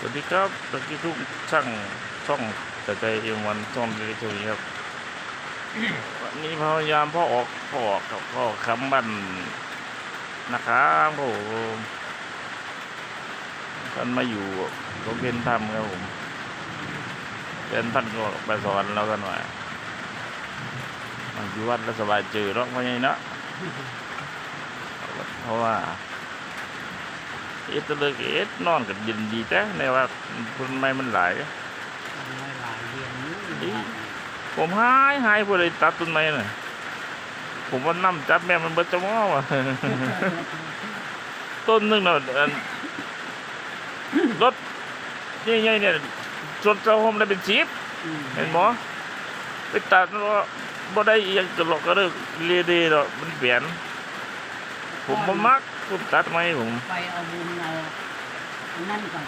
สวัสดีครับตะกี้ทุกช่างช่องแต่ใจเอ็มวันช่องเล็กๆนี้ครับวันนี้พยายามพ่อออกพ่อออกกับพ่อคำบันนะครับโอ้โหท่านมาอยู่ก็เป็นธรรมครับผมเป็นท่านก็ไปสอนเรากันว่ามาอยู่วัดแล้วสบายเจอเนาะเพราะไงเนาะเพราะว่า เอ็ดเลยเอ็ดนอนกับยินดีแต่ในว่าคนไม่มันหลายไม่หลายเดือนนี้นี่ผมหายหายพอเลยตัดต้นไม้น่ะผมว่าน้ำจับแม่มันเบิดจะม้อว่ะต้นหนึงเนาะอันรถใหญ่ๆเนี่ยรถเจ้าโฮมได้เป็นสิบอืมเห็นหมอไปตัดแล้วก็บ่ได้อีหยังตลอกก็เลิกเรียดีเนาะมันเปลี่ยน ผมบ่มักผมตัดไม้ผม ไปเอาบุญเอานั่นก่อน